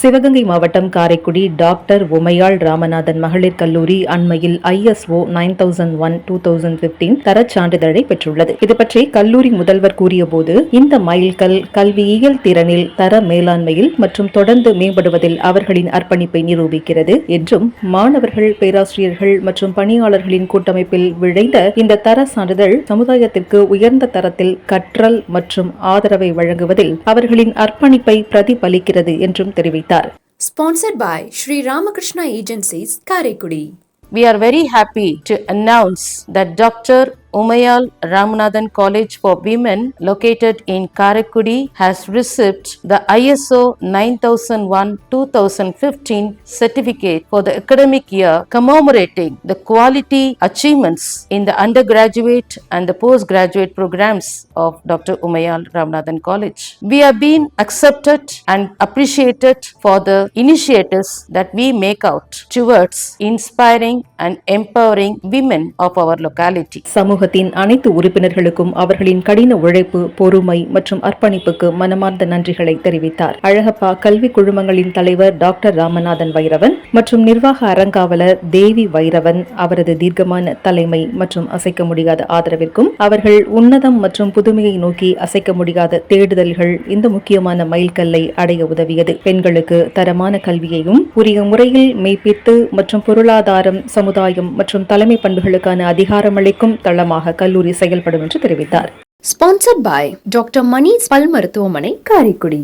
சிவகங்கை மாவட்டம் காரைக்குடி டாக்டர் உமையாள் ராமநாதன் மகளிர் கல்லூரி அண்மையில் ISO nine thousand one two thousand fifteen தரச் சான்றிதழை பெற்றுள்ளது. இது பற்றி கல்லூரி முதல்வர் கூறியபோது இந்த மைல்கல் கல்வியியல் திறனில் தர மேலாண்மையில் மற்றும் தொடர்ந்து மேம்படுவதில் அவர்களின் அர்ப்பணிப்பை நிரூபிக்கிறது என்றும் மாணவர்கள் பேராசிரியர்கள் மற்றும் பணியாளர்களின் கூட்டமைப்பில் விழைந்த இந்த தர சான்றிதழ் சமுதாயத்திற்கு உயர்ந்த தரத்தில் கற்றல் மற்றும் ஆதரவை வழங்குவதில் அவர்களின் அர்ப்பணிப்பை பிரதிபலிக்கிறது என்றும் தெரிவித்தார். தெரிவித்தார் sponsored by Shri Ramakrishna agencies Karaikudi We are very happy to announce that Dr. Umayal Ramanathan College for Women located in Karakudi has received the ISO 9001-2015 certificate for the academic year commemorating the quality achievements in the undergraduate and the postgraduate programs of Dr. Umayal Ramanathan College. We have been accepted and appreciated for the initiatives that we make out towards inspiring and empowering women of our locality. சமூகத்தின் அனைத்து உறுப்பினர்களுக்கும் அவர்களின் கடின உழைப்பு பொறுமை மற்றும் அர்ப்பணிப்புக்கு மனமார்ந்த நன்றிகளை தெரிவித்தார். அழகப்பா கல்வி குழுமங்களின் தலைவர் டாக்டர் ராமநாதன் வைரவன் மற்றும் நிர்வாக அறங்காவலர் தேவி வைரவன் அவரது தீர்க்கமான தலைமை மற்றும் அசைக்க முடியாத ஆதரவிற்கும் அவர்கள் உன்னதம் மற்றும் புதுமையை நோக்கி அசைக்க முடியாத தேடுதல்கள் இந்த முக்கியமான மைல்கல்லை அடைய உதவியது. பெண்களுக்கு தரமான கல்வியையும் உரிய முறையில் மெய்ப்பித்து மற்றும் பொருளாதாரம் சமுதாயம் மற்றும் தலைமை பண்புகளுக்கான அதிகாரமளிக்கும் மையமாக கல்லூரி செயல்படும் என்று தெரிவித்தார். ஸ்பான்சர்ட் பாய் டாக்டர் மணி பல் மருத்துவமனை காரைக்குடி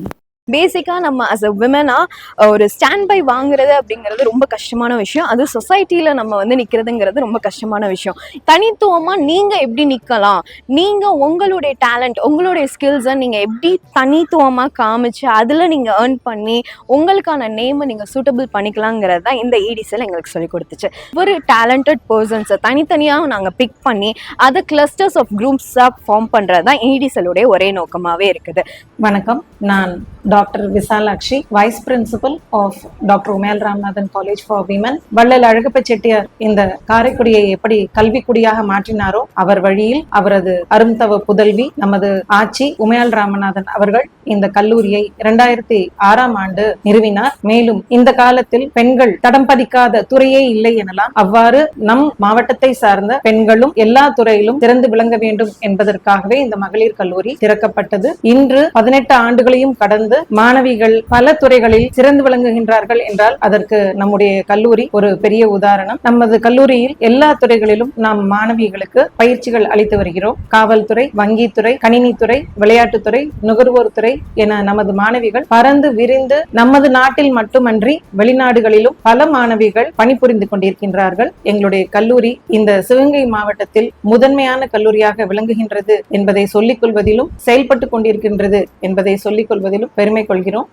பேசிக்காக நம்ம அஸ் அ விமனாக ஒரு ஸ்டாண்ட் பை வாங்குறது அப்படிங்கிறது ரொம்ப கஷ்டமான விஷயம். அது சொசைட்டியில் நம்ம வந்து நிற்கிறதுங்கிறது ரொம்ப கஷ்டமான விஷயம். தனித்துவமாக நீங்கள் எப்படி நிற்கலாம் நீங்கள் உங்களுடைய டேலண்ட் உங்களுடைய ஸ்கில்ஸை நீங்கள் எப்படி தனித்துவமாக காமிச்சு அதில் நீங்கள் ஏர்ன் பண்ணி உங்களுக்கான நேமை நீங்கள் சூட்டபிள் பண்ணிக்கலாங்கிறது தான் இந்த ஏடிசியில் எங்களுக்கு சொல்லி கொடுத்துச்சு. ஒரு டேலண்டட் பர்சன்ஸை தனித்தனியாக நாங்கள் பிக் பண்ணி அதை கிளஸ்டர்ஸ் ஆஃப் குரூப்ஸாக ஃபார்ம் பண்ணுறது தான் ஏடிசலுடைய ஒரே நோக்கமாகவே இருக்குது. வணக்கம். நான் doctor Visalakshi vice principal of doctor Umayal Ramanathan college for women Vallal Alagappa Chettiar இந்த காரைக்குடியை எப்படி கல்விக்குடியாக மாற்றினாரோ அவர் வழியில் அவரது அருந்தவ புதல்வி நமது ஆட்சி உமையால் ராமநாதன் அவர்கள் இந்த கல்லூரியை இரண்டாயிரத்தி ஆறாம் ஆண்டு நிறுவினார். மேலும் இந்த காலத்தில் பெண்கள் தடம் பதிக்காத துறையே இல்லை எனலாம். அவ்வாறு நம் மாவட்டத்தை சார்ந்த பெண்களும் எல்லா துறையிலும் திறந்து விளங்க வேண்டும் என்பதற்காகவே இந்த மகளிர் கல்லூரி திறக்கப்பட்டது. இன்று பதினெட்டு ஆண்டுகளையும் கடந்து மாணவிகள் பல துறைகளில் சிறந்து விளங்குகின்றார்கள் என்றால் அதற்கு நம்முடைய கல்லூரி ஒரு பெரிய உதாரணம். நமது கல்லூரியில் எல்லா துறைகளிலும் நாம் மாணவிகளுக்கு பயிற்சிகள் அளித்து வருகிறோம். காவல்துறை வங்கித்துறை கணினித்துறை விளையாட்டுத்துறை நுகர்வோர் துறை என நமது மாணவிகள் பறந்து விரிந்து நமது நாட்டில் மட்டுமன்றி வெளிநாடுகளிலும் பல மாணவிகள் பணிபுரிந்து கொண்டிருக்கின்றார்கள். எங்களுடைய கல்லூரி இந்த சிவகங்கை மாவட்டத்தில் முதன்மையான கல்லூரியாக விளங்குகின்றது என்பதை சொல்லிக் கொள்வதிலும் செயல்பட்டு கொண்டிருக்கின்றது என்பதை சொல்லிக் கொள்வதிலும் பெருமை கொள்கிறோம்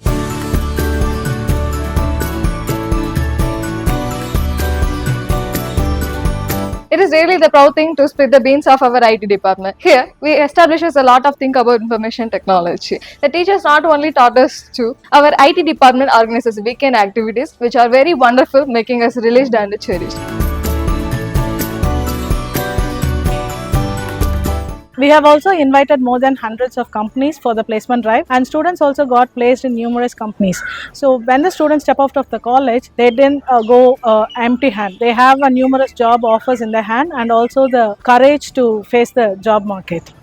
It is really the proud thing to split the beans of our IT department. Here, we establishes a lot of thing about information technology. The teachers not only taught us to, our IT department organizes weekend activities which are very wonderful, making us released and cherished. We have also invited more than hundreds of companies for the placement drive, and students also got placed in numerous companies. So, when the students step out of the college, they didn't uh, go uh, empty hand. They have a numerous job offers in their hand and also the courage to face the job market.